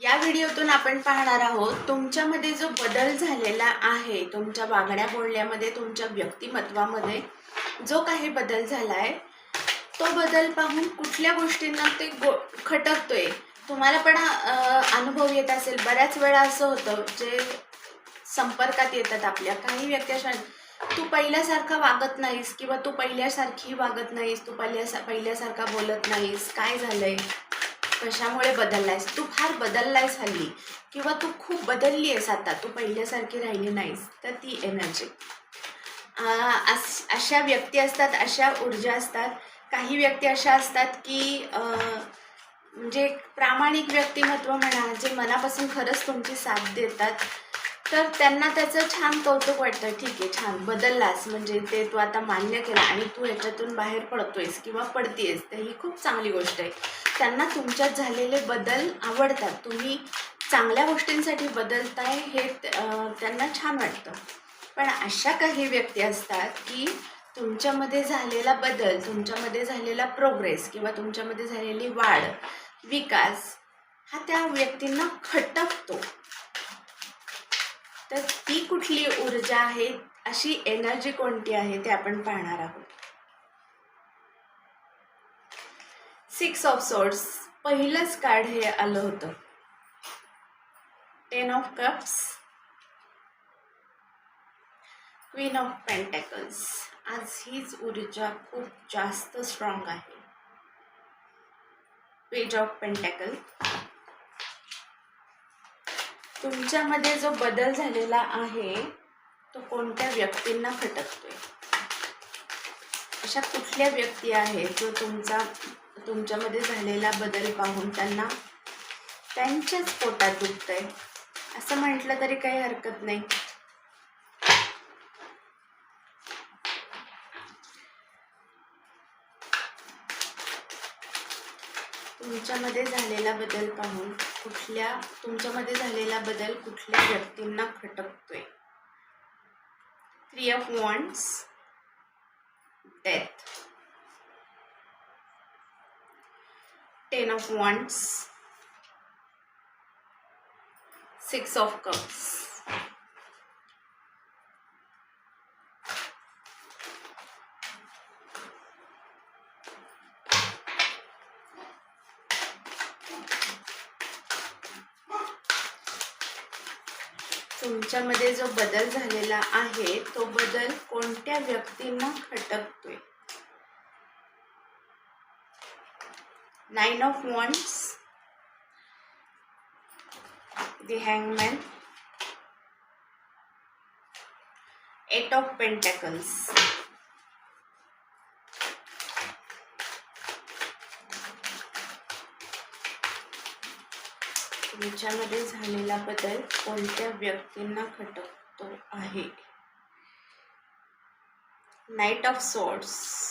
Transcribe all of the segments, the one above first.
या व्हिडिओतून आपण पाहणार आहोत तुमच्यामध्ये जो बदल झालेला आहे तुमच्या वागण्या बोलण्यामध्ये तुमच्या व्यक्तिमत्वामध्ये जो काही बदल झाला आहे तो बदल पाहून कुठल्या गोष्टींना ते गो खटकतोय तुम्हाला पण अनुभव येत असेल. बऱ्याच वेळा असं होतं जे संपर्कात येतात आपल्या काही व्यक्ती अशा तू पहिल्यासारखा वागत नाहीस किंवा तू पहिल्यासारखी वागत नाहीस तू पहिल्या पहिल्यासारखा बोलत नाहीस काय झालंय? कशामुळे बदललायस? तू फार बदललायस हल्ली. किंवा तू खूप बदलली आहेस आता. तू पहिल्यासारखी राहिली नाहीस. तर ती एनर्जी अशा व्यक्ती असतात अशा ऊर्जा असतात. काही व्यक्ती अशा असतात की म्हणजे प्रामाणिक व्यक्तिमत्व म्हणा जे मनापासून खरंच तुमची साथ देतात तर त्यांना त्याचं छान कौतुक वाटतं. ठीक आहे छान. बदललास. म्हणजे ते तू आता मान्य केलं आणि तू याच्यातून बाहेर पडतोयस किंवा पडतीयस. तर ही खूप चांगली गोष्ट आहे. त्यांना तुमच्यात झालेले बदल आवडतात. तुम्ही चांगल्या गोष्टींसाठी बदलताय हे त्यांना छान वाटतं. पण अशा काही व्यक्ती असतात की तुमच्यामध्ये झालेला बदल तुमच्यामध्ये झालेला प्रोग्रेस किंवा तुमच्यामध्ये झालेली वाढ विकास हा त्या व्यक्तींना खटकतो. तर ती कुठली ऊर्जा आहे? अशी एनर्जी कोणती आहे ते आपण पाहणार आहोत. सिक्स ऑफ सोर्स पहिलंच कार्ड हे आलं होतं. Ten of cups queen of pentacles आज हीच ऊर्जा खूप जास्त स्ट्रॉंग आहे. पेज ऑफ पेंटॅकल तुमच्यामध्ये जो बदल झालेला आहे तो कोणत्या व्यक्तींना खटकतोय? अशा कुठल्या व्यक्ती आहेत जो तुमचा तुमच्यामध्ये झालेला बदल पाहून त्यांना त्यांच्याच पोटात दुखतंय. असं म्हटलं तरी काही हरकत नाही. तुमच्यामध्ये झालेला बदल पाहून कुठल्या तुमच्यामध्ये झालेला बदल कुठल्या व्यक्तींना खटकतोय? Three of wands death ten of wands six of cups तुमच्यामध्ये जो बदल झालेला आहे तो बदल कोणत्या व्यक्तींना खटकतोय? Nine of wands the hangman eight of pentacles. तुमच्यामध्ये झालेला बदल कोणत्या व्यक्तींना खटकतो आहे? Knight of swords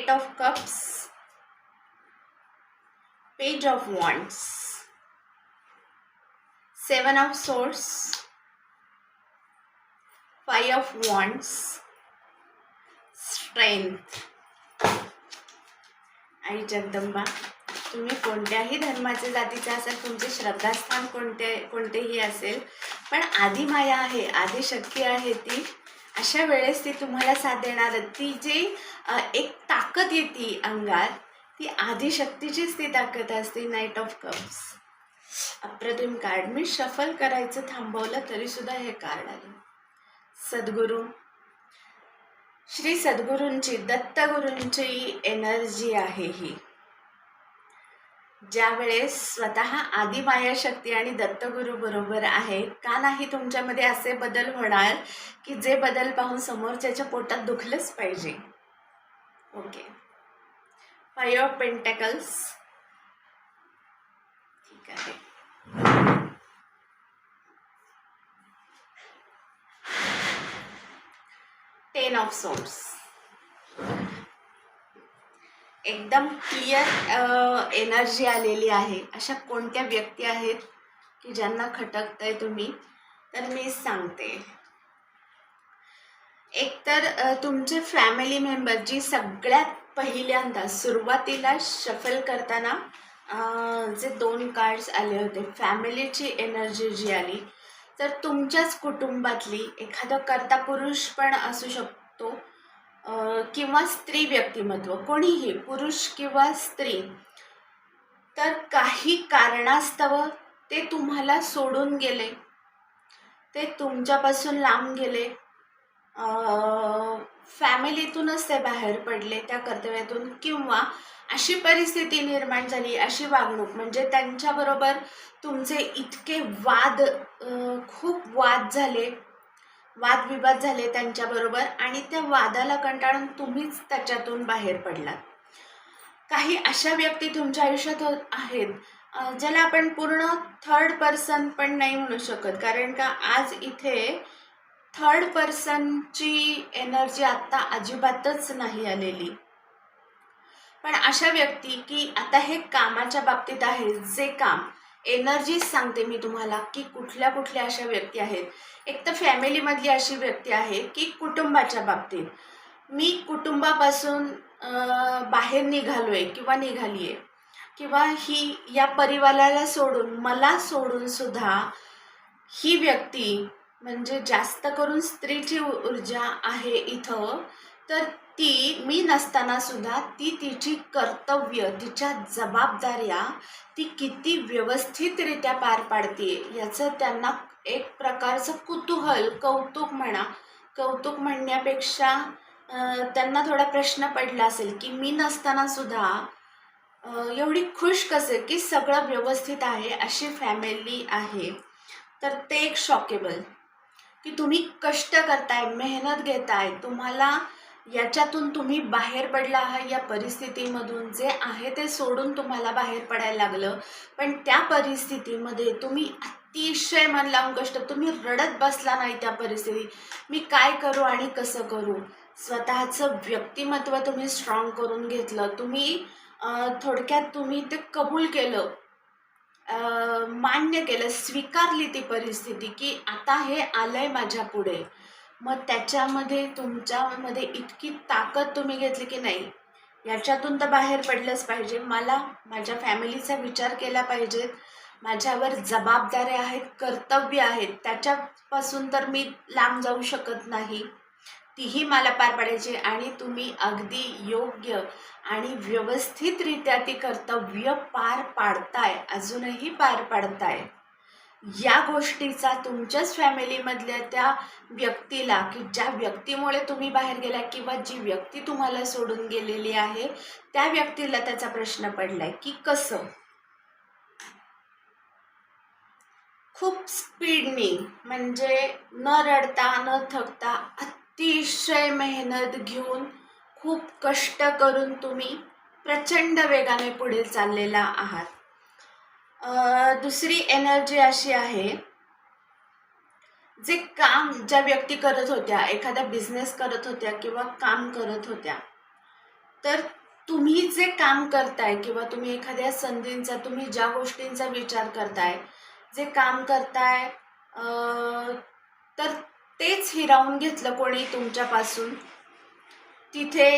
eight of cups page of wands seven of swords five of wands strength आणि जगदंबा तुम्ही कोणत्याही धर्माचे जातीचे असेल तुमचे श्रद्धास्थान कोणते कोणतेही असेल पण आधी माया आहे आधी शक्ती आहे ती अशा वेळेस ती तुम्हाला साथ देणार ती जी एक ता ताकद येते अंगात ती आदिशक्तीचीच ती ताकद असते नाईट ऑफ कप्स अप्रतिम कार्ड मी शफल करायचं थांबवलं तरी सुद्धा हे कार्ड आलं. सद्गुरू. श्री सद्गुरूंची दत्तगुरूंची एनर्जी आहे ही. ज्या वेळेस स्वतः आदिमाया शक्ती आणि दत्तगुरू बरोबर आहे का नाही तुमच्यामध्ये असे बदल होणार की जे बदल पाहून समोरच्याच्या पोटात दुखलंच पाहिजे? ओके फाईव्ह ऑफ़ पेंटॅकल्स ठीक आहे टेन ऑफ़ सोर्स एकदम क्लिअर एनर्जी आलेली आहे. अशा कोणत्या व्यक्ती आहेत की ज्यांना खटकताय तुम्ही? तर मी सांगते. एकतर तुमचे फॅमिली मेंबर जी सगळ्यात पहिल्यांदा सुरुवातीला शफल करताना जे दोन कार्ड्स आले होते फॅमिलीची एनर्जी जी आली तर तुमच्याच कुटुंबातली एखादं कर्ता पुरुष पण असू शकतो किंवा स्त्री व्यक्तिमत्व कोणीही पुरुष किंवा स्त्री तर काही कारणास्तव ते तुम्हाला सोडून गेले ते तुमच्यापासून लांब गेले फॅमिलीतूनच ते बाहेर पडले त्या कर्तव्यातून किंवा अशी परिस्थिती निर्माण झाली अशी वागणूक. म्हणजे त्यांच्याबरोबर तुमचे इतके वाद खूप वाद झाले. वादविवाद झाले त्यांच्याबरोबर आणि त्या वादाला कंटाळून तुम्हीच त्याच्यातून बाहेर पडलात. काही अशा व्यक्ती तुमच्या आयुष्यात हो-, आहेत ज्याला आपण पूर्ण थर्ड पर्सन पण नाही म्हणू शकत. कारण का आज इथे थर्ड पर्सनची एनर्जी आत्ता अजिबातच नाही आलेली. पण अशा व्यक्ती की आता हे कामाच्या बाबतीत आहे जे काम एनर्जीच सांगते मी तुम्हाला की कुठल्या कुठल्या अशा व्यक्ती आहेत. एक तर फॅमिलीमधली अशी व्यक्ती आहे की कुटुंबाच्या बाबतीत. मी कुटुंबापासून बाहेर निघालो आहे किंवा निघाली आहे किंवा ही या परिवाराला सोडून मला सोडून सुद्धा ही व्यक्ती म्हणजे जास्त करून स्त्रीची ऊर्जा आहे इथं तर ती मी नसताना सुद्धा ती तिची कर्तव्य तिच्या जबाबदाऱ्या ती किती व्यवस्थितरित्या पार पाडते याचं त्यांना एक प्रकारचं कुतूहल कौतुक म्हणा. कौतुक म्हणण्यापेक्षा त्यांना थोडा प्रश्न पडला असेल की मी नसताना सुद्धा एवढी खुश कसे की सगळं व्यवस्थित आहे अशी फॅमिली आहे. तर ते एक शॉकेबल की तुम्ही कष्ट करताय मेहनत घेताय तुम्हाला याच्यातून तुम्ही बाहेर पडला आहात या परिस्थितीमधून जे आहे ते सोडून तुम्हाला बाहेर पडायला लागलं. पण त्या परिस्थितीमध्ये तुम्ही अतिशय मन लावून कष्ट तुम्ही रडत बसला नाही त्या परिस्थितीत मी काय करू आणि कसं करू? स्वतःचं व्यक्तिमत्व तुम्ही स्ट्रॉंग करून घेतलं. तुम्ही थोडक्यात तुम्ही ते कबूल केलं. मान्य केलं स्वीकारली ती परिस्थिती की आता हे आलंय माझ्या पुढे. मग त्याच्यामध्ये तुमच्यामध्ये इतकी ताकद तुम्ही घेतली की नाही याच्यातून तर बाहेर पडलंच पाहिजे. मला माझ्या फॅमिलीचा विचार केला पाहिजेत माझ्यावर जबाबदाऱ्या आहेत कर्तव्य आहेत त्याच्यापासून तर मी लांब जाऊ शकत नाही. तीही मला पार पाडायची आणि तुम्ही अगदी योग्य आणि व्यवस्थितरित्या ती कर्तव्य पार पाडताय अजूनही पार पाडताय. या गोष्टीचा तुमच्याच फॅमिलीमधल्या त्या व्यक्तीला की ज्या व्यक्तीमुळे तुम्ही बाहेर गेला किंवा जी व्यक्ती तुम्हाला सोडून गेलेली आहे त्या व्यक्तीला त्याचा प्रश्न पडलाय की कसं? खूप स्पीडनी म्हणजे न रडता न थकता अतिशय मेहनत घेऊन खूप कष्ट करून तुम्ही प्रचंड वेगाने पुढे चाललेला आहात. दुसरी एनर्जी अशी आहे जे काम ज्या व्यक्ती करत होत्या एखादा बिझनेस करत होत्या किंवा काम करत होत्या तर तुम्ही जे काम करताय किंवा तुम्ही एखाद्या संधींचा तुम्ही ज्या गोष्टींचा विचार करताय जे काम करताय तर तेच हिरावून घेतलं कोणी तुमच्यापासून. तिथे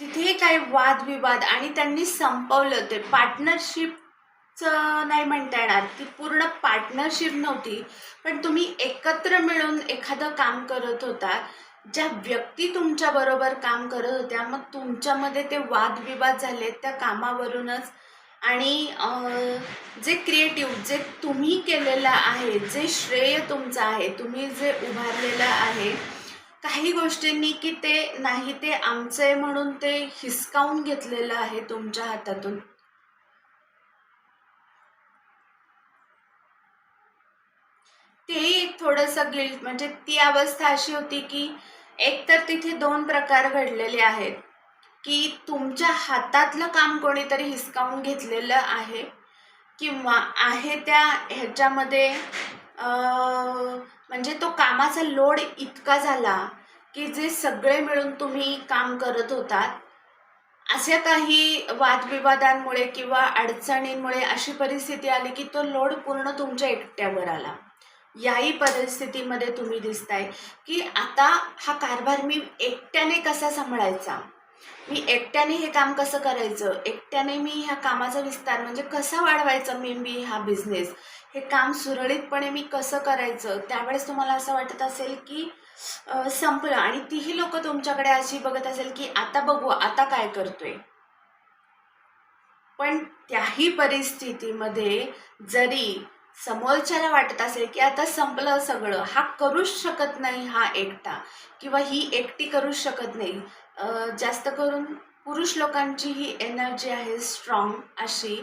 तिथे काही वादविवाद आणि त्यांनी संपवलं ते पार्टनरशिपचं नाही म्हणता येणार. ती पूर्ण पार्टनरशिप नव्हती. पण तुम्ही एकत्र मिळून एखादं काम करत होता. ज्या व्यक्ती तुमच्याबरोबर काम करत होत्या मग तुमच्यामध्ये ते वादविवाद झाले त्या कामावरूनच आणि जे क्रिएटिव्ह जे तुम्ही केलेलं आहे जे श्रेय तुमचं आहे तुम्ही जे उभारलेलं आहे काही गोष्टींनी की ते नाही ते आमचं आहे म्हणून ते हिसकावून घेतलेलं आहे तुमच्या हातातून? तेही एक थोडंसं गिल्ट म्हणजे ती अवस्था अशी होती की एकतर तिथे दोन प्रकार घडलेले आहेत. की तुमच्या हातातलं काम कोणीतरी हिसकावून घेतलेलं आहे? किंवा आहे त्या ह्याच्यामध्ये म्हणजे तो कामाचा लोड इतका झाला की जे सगळे मिळून तुम्ही काम करत होतात? अशा काही वादविवादांमुळे किंवा अडचणींमुळे अशी परिस्थिती आली की तो लोड पूर्ण तुमच्या एकट्यावर आला. याही परिस्थितीमध्ये तुम्ही दिसताय की आता हा कारभार मी एकट्याने कसा सांभाळायचा? मी एकट्याने हे काम कसं करायचं? एकट्याने मी ह्या कामाचा विस्तार म्हणजे कसा वाढवायचा मी बी हा बिझनेस? हे काम सुरळीतपणे मी कसं करायचं? त्यावेळेस तुम्हाला असं वाटत असेल की संपलं आणि तीही लोक तुमच्याकडे अशी बघत असेल की आता बघू आता काय करतोय? पण त्याही परिस्थितीमध्ये जरी समोरच्याला वाटत असेल की आता संपलं सगळं हा करूच शकत नाही हा एकटा किंवा ही एकटी करूच शकत नाही जास्त करून पुरुष लोकांची ही एनर्जी आहे स्ट्रॉंग अशी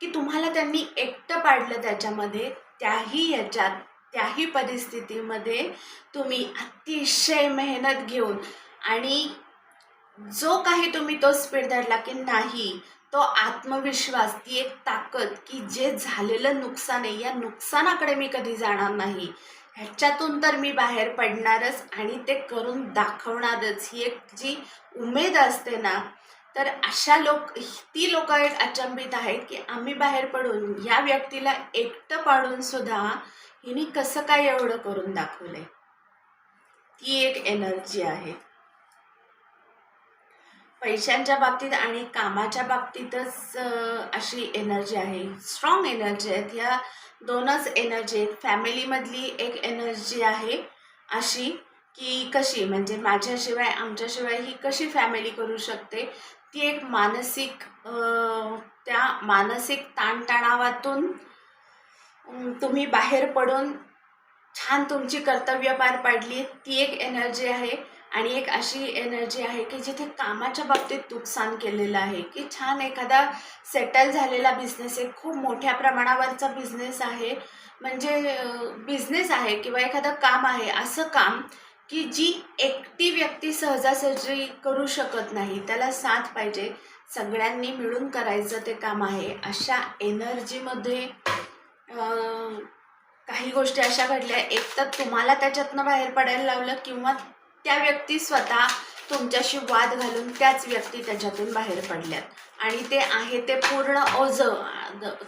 की तुम्हाला त्यांनी एकटं पाडलं त्याच्यामध्ये त्याही याच्यात त्याही परिस्थितीमध्ये तुम्ही अतिशय मेहनत घेऊन आणि जो काही तुम्ही तो स्पीड धरला की नाही तो आत्मविश्वास ती एक ताकद की जे झालेलं नुकसान आहे या नुकसानाकडे मी कधी जाणार नाही. ह्याच्यातून तर मी बाहेर पडणारच आणि ते करून दाखवणारच. ही एक जी उमेद असते ना तर अशा लोक ती लोक एक अचंबित आहेत की आम्ही बाहेर पडून या व्यक्तीला एकटं पाडून सुद्धा हिने कसं काय एवढं करून दाखवलंय? ती एक एनर्जी आहे. पैशांच्या बाबतीत आणि कामाच्या बाबतीतच अशी एनर्जी आहे. स्ट्रॉंग एनर्जी आहेत. ह्या दोनच एनर्जी आहेत. फॅमिलीमधली एक एनर्जी आहे अशी की कशी म्हणजे माझ्याशिवाय आमच्याशिवाय ही कशी फॅमिली करू शकते? ती एक मानसिक त्या मानसिक ताणतणावातून तुम्ही बाहेर पडून छान तुमची कर्तव्य पार पाडली. ती एक एनर्जी आहे. आणि एक अशी एनर्जी आहे की जिथे कामाच्या बाबतीत नुकसान केलेलं आहे की छान एखादा सेटल झालेला बिझनेस एक खूप मोठ्या प्रमाणावरचा बिझनेस आहे म्हणजे बिझनेस आहे किंवा एखादं काम आहे असं काम की जी एकटी व्यक्ती सहजासहजी करू शकत नाही त्याला साथ पाहिजे सगळ्यांनी मिळून करायचं ते काम आहे अशा एनर्जीमध्ये काही गोष्टी अशा घडल्या एक तर तुम्हाला त्याच्यातनं बाहेर पडायला लावलं किंवा त्या व्यक्ती स्वतः तुमच्याशी वाद घालून त्याच व्यक्ती त्याच्यातून बाहेर पडल्यात. आणि ते आहे ते पूर्ण ओझ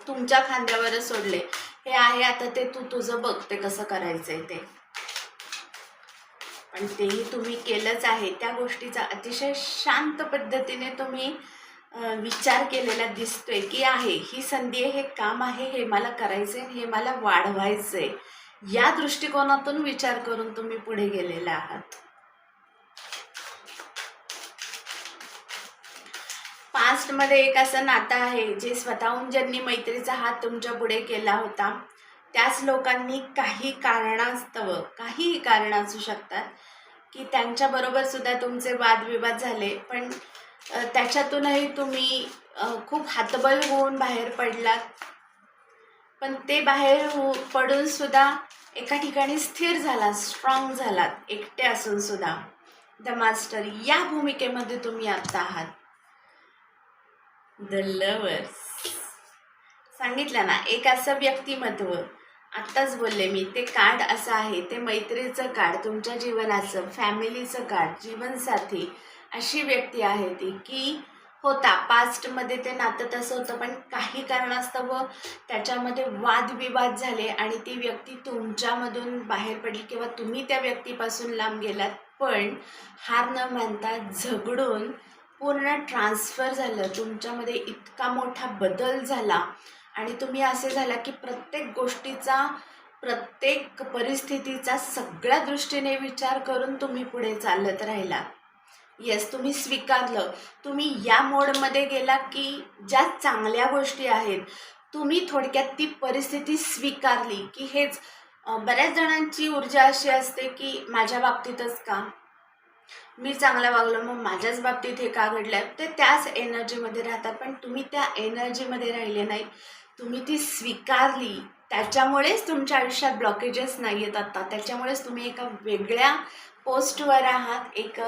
तुमच्या खांद्यावरच सोडले. हे आहे आता ते तू तुझं बघ ते कसं करायचंय ते. पण तेही तुम्ही केलंच आहे. त्या गोष्टीचा अतिशय शांत पद्धतीने तुम्ही विचार केलेला दिसतोय की आहे ही संधी आहे हे काम आहे हे मला करायचं आणि हे मला वाढवायचं आहे या दृष्टिकोनातून विचार करून तुम्ही पुढे गेलेला आहात. पास्टमध्ये एक असं नातं आहे जे स्वतःहून ज्यांनी मैत्रीचा हात तुमच्यापुढे केला होता त्याच लोकांनी काही कारणास्तव काहीही कारण असू शकतात की त्यांच्याबरोबर सुद्धा तुमचे वादविवाद झाले. पण त्याच्यातूनही तुम्ही खूप हातबल होऊन बाहेर पडलात. पण ते बाहेर हो पडून सुद्धा एका ठिकाणी स्थिर झाला स्ट्रॉंग झालात एकटे असून सुद्धा. द मास्टर या भूमिकेमध्ये तुम्ही आत्ता आहात. द लवर्स सांगितलं ना एक असं व्यक्तिमत्व. आत्ताच बोलले मी ते कार्ड असं आहे ते मैत्रीचं कार्ड तुमच्या जीवनाचं फॅमिलीचं कार्ड जीवनसाथी अशी व्यक्ती आहे ती की होता पास्टमध्ये ते नातं तसं होतं पण काही कारणास्तव त्याच्यामध्ये वादविवाद झाले आणि ती व्यक्ती तुमच्यामधून बाहेर पडली किंवा तुम्ही त्या व्यक्तीपासून लांब गेलात पण हार न मानता झगडून पूर्ण ट्रान्सफर झालं. तुमच्यामध्ये इतका मोठा बदल झाला. आणि तुम्ही असे झाला की प्रत्येक गोष्टीचा प्रत्येक परिस्थितीचा सगळ्या दृष्टीने विचार करून तुम्ही पुढे चालत राहिला. येस तुम्ही स्वीकारलं. तुम्ही या मोडमध्ये गेला की ज्या चांगल्या गोष्टी आहेत तुम्ही थोडक्यात ती परिस्थिती स्वीकारली. की हेच बऱ्याच जणांची ऊर्जा अशी असते की माझ्या बाबतीतच का? मी चांगलं वागलो मग माझ्याच बाबतीत हे का घडलं ते त्याच एनर्जीमध्ये राहतात पण तुम्ही त्या एनर्जीमध्ये राहिले नाही. तुम्ही ती स्वीकारली. त्याच्यामुळेच तुमच्या आयुष्यात ब्लॉकेजेस नाही आहेत आता. त्याच्यामुळेच तुम्ही एका वेगळ्या पोस्टवर आहात. एक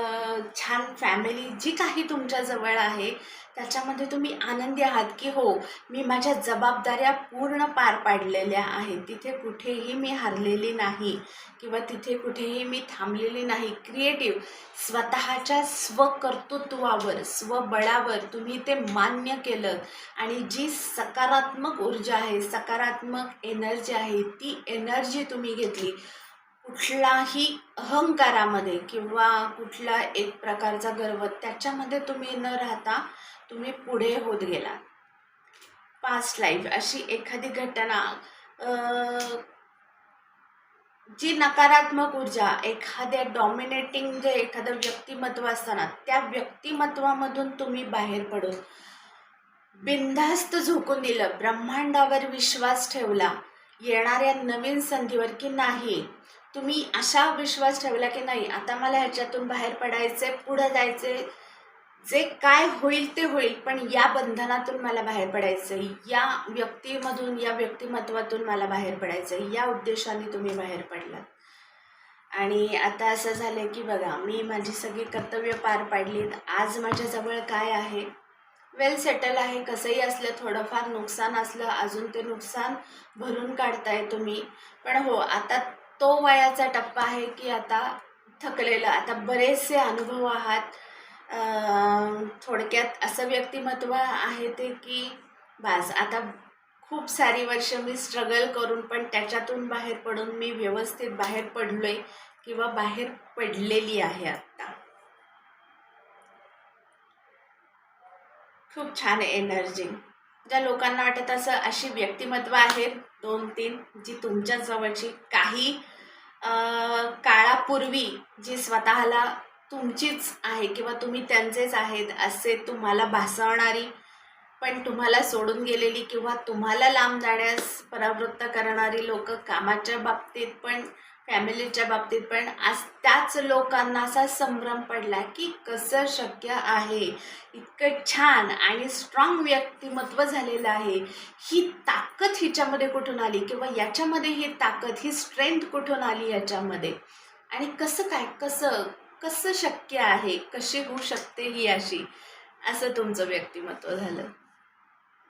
छान फॅमिली जी काही तुमच्याजवळ आहे त्याच्यामध्ये तुम्ही आनंदी आहात की हो मी माझ्या जबाबदाऱ्या पूर्ण पार पाडलेल्या आहेत. तिथे कुठेही मी हरलेली नाही किंवा तिथे कुठेही मी थांबलेली नाही. क्रिएटिव्ह स्वतःच्या स्वकर्तृत्वावर स्वबळावर तुम्ही ते मान्य केलं आणि जी सकारात्मक ऊर्जा आहे सकारात्मक एनर्जी आहे ती एनर्जी तुम्ही घेतली. कुठलाही अहंकारामध्ये किंवा कुठला एक प्रकारचा गर्व त्याच्यामध्ये तुम्ही न राहता तुम्ही पुढे होत गेला पास्ट लाईफ अशी एखादी घटना जी नकारात्मक ऊर्जा एखाद्या डॉमिनेटिंग जे एखादं व्यक्तिमत्व असताना त्या व्यक्तिमत्वामधून तुम्ही बाहेर पडून बिनधास्त झोकून दिलं ब्रह्मांडावर विश्वास ठेवला येणाऱ्या नवीन संधीवर की नाही तुम्ही असा विश्वास ठेवला की नाही आता मला ह्याच्यातून बाहेर पडायचे पुढं जायचे जे काय होईल ते होईल पण या बंधनातून मला बाहेर पडायचं या व्यक्तीमधून या व्यक्तिमत्वातून मला बाहेर पडायचं या उद्देशाने तुम्ही बाहेर पडलात. आणि आता असं झालं की बघा मी माझी सगळी कर्तव्य पार पाडलीत आज माझ्याजवळ काय आहे? वेल सेटल आहे कसंही असलं थोडंफार नुकसान असलं अजून ते नुकसान भरून काढताय तुम्ही. पण हो आता तो वयाचा टप्पा आहे की आता थकलेलं. आता बरेचसे अनुभव आहात. थोडक्यात असं व्यक्तिमत्व आहे ते की बास आता खूप सारी वर्ष मी स्ट्रगल करून पण त्याच्यातून बाहेर पडून मी व्यवस्थित बाहेर पडलोय किंवा बाहेर पडलेली आहे आत्ता खूप छान एनर्जी ज्या लोकांना वाटत असं अशी व्यक्तिमत्व आहेत दोन तीन जी तुमच्या जवळची काही काळापूर्वी जी स्वतःला तुमचीच आहे किंवा तुम्ही त्यांचेच आहेत असे तुम्हाला भासवणारी पण तुम्हाला सोडून गेलेली किंवा तुम्हाला लांब जाण्यास परावृत्त करणारी लोक कामाच्या बाबतीत पण फॅमिलीच्या बाबतीत पण आज त्याच लोकांना असा संभ्रम पडला की कसं शक्य आहे? इतकं छान आणि स्ट्रॉंग व्यक्तिमत्व झालेलं आहे. ही ताकद हिच्यामध्ये कुठून आली? किंवा याच्यामध्ये ही ताकद ही स्ट्रेंथ कुठून आली याच्यामध्ये? आणि कसं काय कसं कसं शक्य आहे? कशी होऊ शकते ही अशी? असं तुमचं व्यक्तिमत्व झालं.